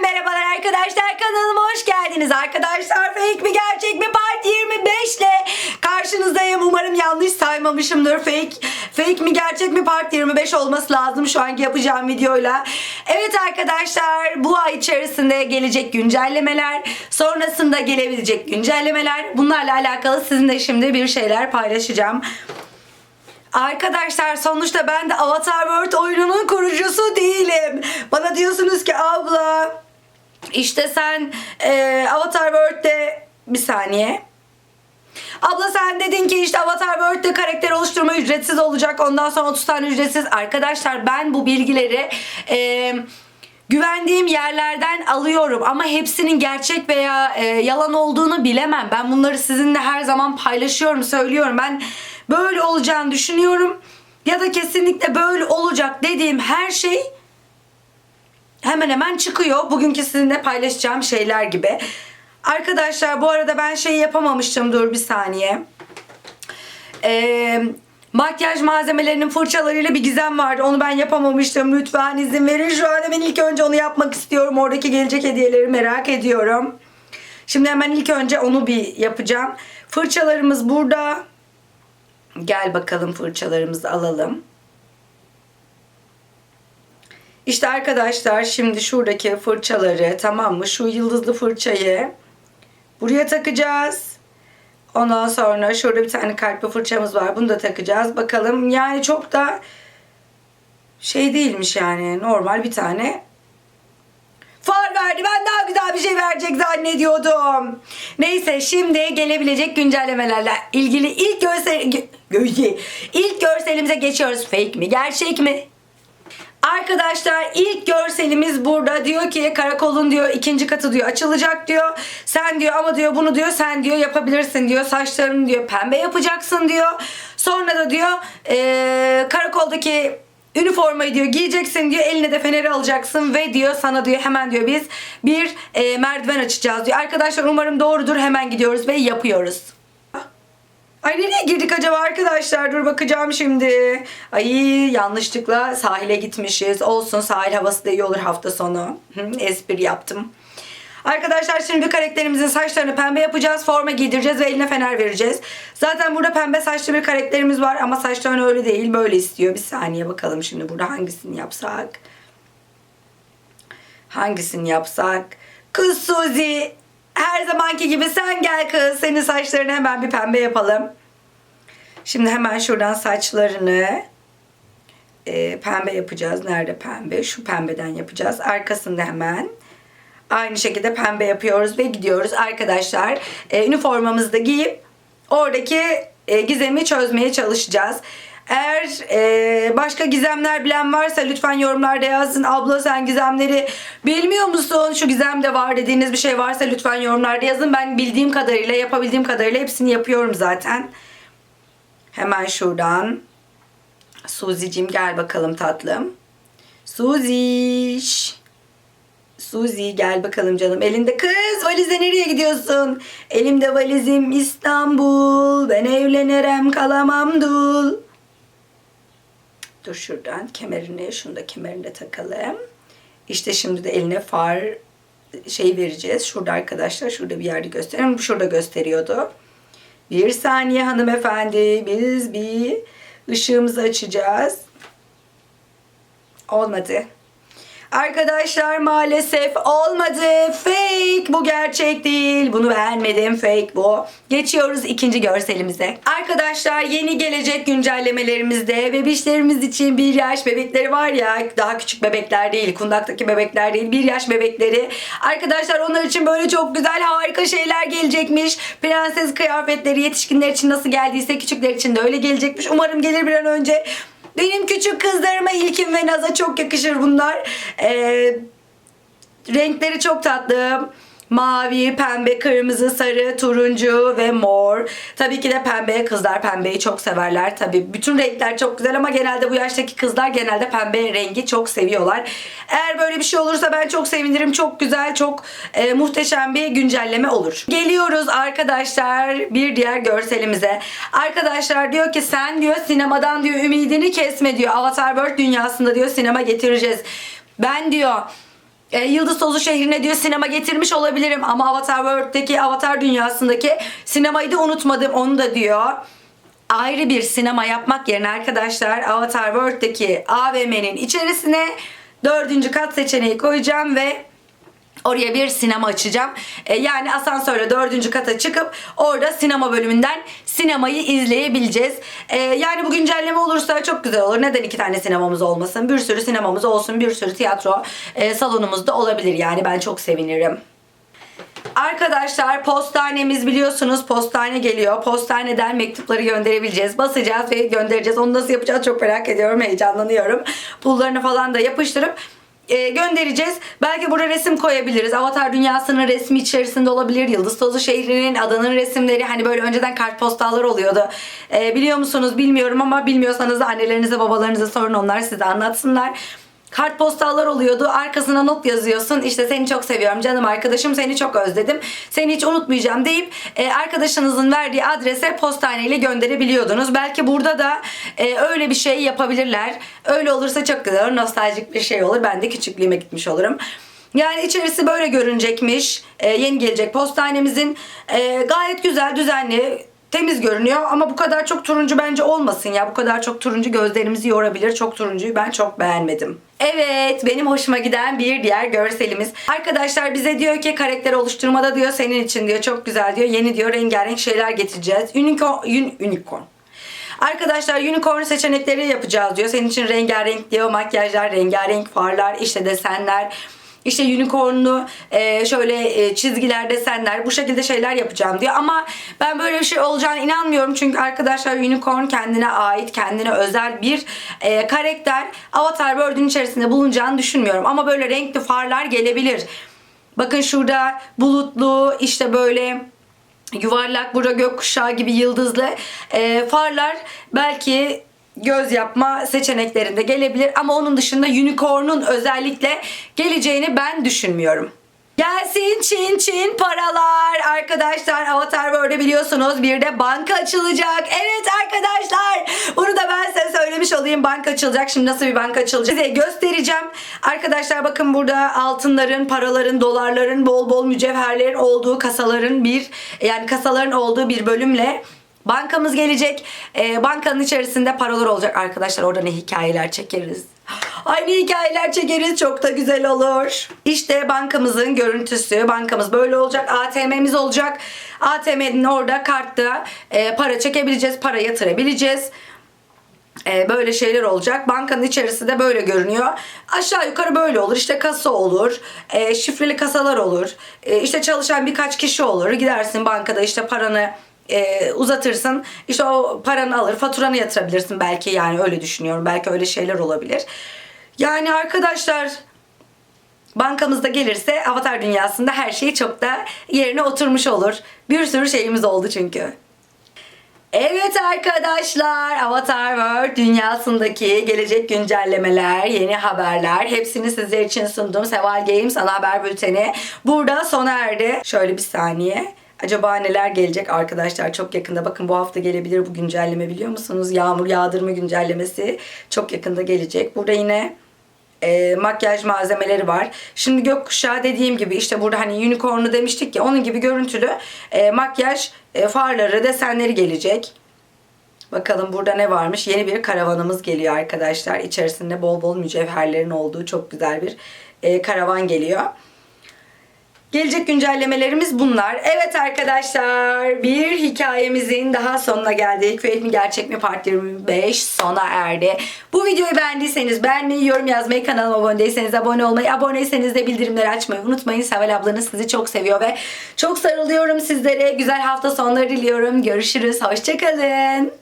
Merhabalar arkadaşlar kanalıma hoş geldiniz. Arkadaşlar fake mi gerçek mi part 25 ile karşınızdayım. Umarım yanlış saymamışımdır. Fake fake mi gerçek mi part 25 olması lazım şu anki yapacağım videoyla. Evet arkadaşlar bu ay içerisinde gelecek güncellemeler, sonrasında gelebilecek güncellemeler bunlarla alakalı sizinle şimdi bir şeyler paylaşacağım. Arkadaşlar sonuçta ben de Avatar World oyununun kurucusu değilim. Bana diyorsunuz ki abla işte sen e, Avatar World'de bir saniye. Abla sen dedin ki işte Avatar World'de karakter oluşturma ücretsiz olacak. Ondan sonra 30 tane ücretsiz. Arkadaşlar ben bu bilgileri e, güvendiğim yerlerden alıyorum. Ama hepsinin gerçek veya e, yalan olduğunu bilemem. Ben bunları sizinle her zaman paylaşıyorum, söylüyorum. Ben böyle olacağını düşünüyorum. Ya da kesinlikle böyle olacak dediğim her şey hemen hemen çıkıyor. Bugünkü sizinle paylaşacağım şeyler gibi. Arkadaşlar bu arada ben şey yapamamıştım. Dur bir saniye. Eee makyaj malzemelerinin fırçalarıyla bir gizem vardı. Onu ben yapamamıştım. Lütfen izin verin. Şu an hemen ilk önce onu yapmak istiyorum. Oradaki gelecek hediyeleri merak ediyorum. Şimdi hemen ilk önce onu bir yapacağım. Fırçalarımız burada. Gel bakalım fırçalarımızı alalım. İşte arkadaşlar şimdi şuradaki fırçaları tamam mı? Şu yıldızlı fırçayı buraya takacağız. Ondan sonra şurada bir tane kalpli fırçamız var. Bunu da takacağız. Bakalım yani çok da şey değilmiş yani. Normal bir tane far verdi. Ben daha güzel bir şey verecek zannediyordum. Neyse şimdi gelebilecek güncellemelerle ilgili ilk görsel gö- gö- ilk görselimize geçiyoruz. Fake mi gerçek mi? Arkadaşlar ilk görselimiz burada diyor ki karakolun diyor ikinci katı diyor açılacak diyor. Sen diyor ama diyor bunu diyor sen diyor yapabilirsin diyor. Saçlarını diyor pembe yapacaksın diyor. Sonra da diyor eee, karakoldaki üniformayı diyor giyeceksin diyor. Eline de feneri alacaksın ve diyor sana diyor hemen diyor biz bir eee, merdiven açacağız diyor. Arkadaşlar umarım doğrudur hemen gidiyoruz ve yapıyoruz. Ay nereye girdik acaba arkadaşlar? Dur bakacağım şimdi. Ay yanlışlıkla sahile gitmişiz. Olsun sahil havası da iyi olur hafta sonu. Espri yaptım. Arkadaşlar şimdi karakterimizin saçlarını pembe yapacağız. Forma giydireceğiz ve eline fener vereceğiz. Zaten burada pembe saçlı bir karakterimiz var ama saçlarını öyle değil böyle istiyor. Bir saniye bakalım şimdi burada hangisini yapsak. Hangisini yapsak? Kız Suzi her zamanki gibi sen gel kız. Senin saçlarını hemen bir pembe yapalım. Şimdi hemen şuradan saçlarını e, pembe yapacağız. Nerede pembe? Şu pembeden yapacağız. Arkasında hemen aynı şekilde pembe yapıyoruz ve gidiyoruz arkadaşlar. E, üniformamızı da giyip oradaki e, gizemi çözmeye çalışacağız. Eğer e, başka gizemler bilen varsa lütfen yorumlarda yazın. Abla sen gizemleri bilmiyor musun? Şu gizemde var dediğiniz bir şey varsa lütfen yorumlarda yazın. Ben bildiğim kadarıyla yapabildiğim kadarıyla hepsini yapıyorum zaten. Hemen şuradan. Suzi'cim gel bakalım tatlım. Suziş. Suzi gel bakalım canım. Elinde kız valizle nereye gidiyorsun? Elimde valizim İstanbul. Ben evlenerem kalamam dul. Dur şuradan kemerini, şunu da kemerinde takalım. İşte şimdi de eline far şey vereceğiz. Şurada arkadaşlar, şurada bir yerde göstereyim. Şurada gösteriyordu. Bir saniye hanımefendi. Biz bir ışığımızı açacağız. Olmadı. Arkadaşlar maalesef olmadı. Fake. Bu gerçek değil. Bunu beğenmedim. Fake bu. Geçiyoruz ikinci görselimize. Arkadaşlar yeni gelecek güncellemelerimizde bebişlerimiz için bir yaş bebekleri var ya daha küçük bebekler değil. Kundaktaki bebekler değil. Bir yaş bebekleri. Arkadaşlar onlar için böyle çok güzel harika şeyler gelecekmiş. Prenses kıyafetleri yetişkinler için nasıl geldiyse küçükler için de öyle gelecekmiş. Umarım gelir bir an önce. Benim küçük kızlarıma İlkin ve Naz'a çok yakışır bunlar. Ee, renkleri çok tatlı. Mavi, pembe, kırmızı, sarı, turuncu ve mor. Tabii ki de pembe. Kızlar pembeyi çok severler. Tabii bütün renkler çok güzel ama genelde bu yaştaki kızlar genelde pembe rengi çok seviyorlar. Eğer böyle bir şey olursa ben çok sevinirim. Çok güzel, çok e, muhteşem bir güncelleme olur. Geliyoruz arkadaşlar bir diğer görselimize. Arkadaşlar diyor ki sen diyor sinemadan diyor ümidini kesme diyor. Avatar World dünyasında diyor sinema getireceğiz. Ben diyor E, Yıldız Tozu şehrine diyor sinema getirmiş olabilirim ama Avatar World'deki Avatar dünyasındaki sinemayı da unutmadım onu da diyor. Ayrı bir sinema yapmak yerine arkadaşlar Avatar World'deki AVM'nin içerisine dördüncü kat seçeneği koyacağım ve Oraya bir sinema açacağım. E, yani asansörle dördüncü kata çıkıp orada sinema bölümünden sinemayı izleyebileceğiz. E, yani bu güncelleme olursa çok güzel olur. Neden iki tane sinemamız olmasın? Bir sürü sinemamız olsun. Bir sürü tiyatro e, salonumuz da olabilir. Yani ben çok sevinirim. Arkadaşlar postanemiz biliyorsunuz postane geliyor. Postaneden mektupları gönderebileceğiz. Basacağız ve göndereceğiz. Onu nasıl yapacağız çok merak ediyorum. Heyecanlanıyorum. Pullarını falan da yapıştırıp e, göndereceğiz. Belki burada resim koyabiliriz. Avatar dünyasının resmi içerisinde olabilir. Yıldız Tozu şehrinin, adanın resimleri. Hani böyle önceden kartpostallar oluyordu. E, biliyor musunuz bilmiyorum ama bilmiyorsanız da annelerinize babalarınıza sorun onlar size anlatsınlar. Kartpostallar oluyordu. Arkasına not yazıyorsun. İşte seni çok seviyorum canım arkadaşım. Seni çok özledim. Seni hiç unutmayacağım deyip e, arkadaşınızın verdiği adrese postaneyle gönderebiliyordunuz. Belki burada da e, öyle bir şey yapabilirler. Öyle olursa çok güzel olur. Nostaljik bir şey olur. Ben de küçüklüğüme gitmiş olurum. Yani içerisi böyle görünecekmiş. E, yeni gelecek postanemizin. E, gayet güzel, düzenli temiz görünüyor ama bu kadar çok turuncu bence olmasın ya. Bu kadar çok turuncu gözlerimizi yorabilir. Çok turuncuyu ben çok beğenmedim. Evet benim hoşuma giden bir diğer görselimiz. Arkadaşlar bize diyor ki karakter oluşturmada diyor senin için diyor çok güzel diyor. Yeni diyor rengarenk şeyler getireceğiz. Unicorn, un, unicorn. Arkadaşlar unicorn seçenekleri yapacağız diyor. Senin için rengarenk diyor. Makyajlar, rengarenk farlar, işte desenler. İşte unicornlu e, şöyle e, çizgiler, desenler bu şekilde şeyler yapacağım diyor. Ama ben böyle bir şey olacağına inanmıyorum. Çünkü arkadaşlar unicorn kendine ait, kendine özel bir e, karakter. Avatar World'ün içerisinde bulunacağını düşünmüyorum. Ama böyle renkli farlar gelebilir. Bakın şurada bulutlu işte böyle yuvarlak burada gökkuşağı gibi yıldızlı e, farlar belki göz yapma seçeneklerinde gelebilir ama onun dışında unicorn'un özellikle geleceğini ben düşünmüyorum. Gelsin çin çin paralar arkadaşlar Avatar World'e biliyorsunuz bir de banka açılacak. Evet arkadaşlar bunu da ben size söylemiş olayım banka açılacak. Şimdi nasıl bir banka açılacak size göstereceğim. Arkadaşlar bakın burada altınların, paraların, dolarların, bol bol mücevherlerin olduğu kasaların bir yani kasaların olduğu bir bölümle Bankamız gelecek. Ee, bankanın içerisinde paralar olacak arkadaşlar. Orada ne hikayeler çekeriz. Ay ne hikayeler çekeriz. Çok da güzel olur. İşte bankamızın görüntüsü. Bankamız böyle olacak. ATM'miz olacak. ATM'nin orada kartta e, para çekebileceğiz. Para yatırabileceğiz. Ee, böyle şeyler olacak. Bankanın içerisi de böyle görünüyor. Aşağı yukarı böyle olur. İşte kasa olur. E, şifreli kasalar olur. E, işte çalışan birkaç kişi olur. Gidersin bankada işte paranı e, uzatırsın. İşte o paranı alır. Faturanı yatırabilirsin belki yani öyle düşünüyorum. Belki öyle şeyler olabilir. Yani arkadaşlar bankamızda gelirse avatar dünyasında her şey çok da yerine oturmuş olur. Bir sürü şeyimiz oldu çünkü. Evet arkadaşlar Avatar World dünyasındaki gelecek güncellemeler, yeni haberler hepsini sizler için sundum. Seval Games ana haber bülteni burada sona erdi. Şöyle bir saniye. Acaba neler gelecek arkadaşlar çok yakında. Bakın bu hafta gelebilir bu güncelleme biliyor musunuz? Yağmur yağdırma güncellemesi çok yakında gelecek. Burada yine e, makyaj malzemeleri var. Şimdi gökkuşağı dediğim gibi işte burada hani unicorn'u demiştik ya onun gibi görüntülü e, makyaj e, farları, desenleri gelecek. Bakalım burada ne varmış? Yeni bir karavanımız geliyor arkadaşlar. İçerisinde bol bol mücevherlerin olduğu çok güzel bir e, karavan geliyor. Gelecek güncellemelerimiz bunlar. Evet arkadaşlar bir hikayemizin daha sonuna geldik. Fake mi gerçek mi part 25 sona erdi. Bu videoyu beğendiyseniz beğenmeyi, yorum yazmayı, kanalıma abone değilseniz abone olmayı, aboneyseniz de bildirimleri açmayı unutmayın. Seval ablanız sizi çok seviyor ve çok sarılıyorum sizlere. Güzel hafta sonları diliyorum. Görüşürüz. Hoşçakalın.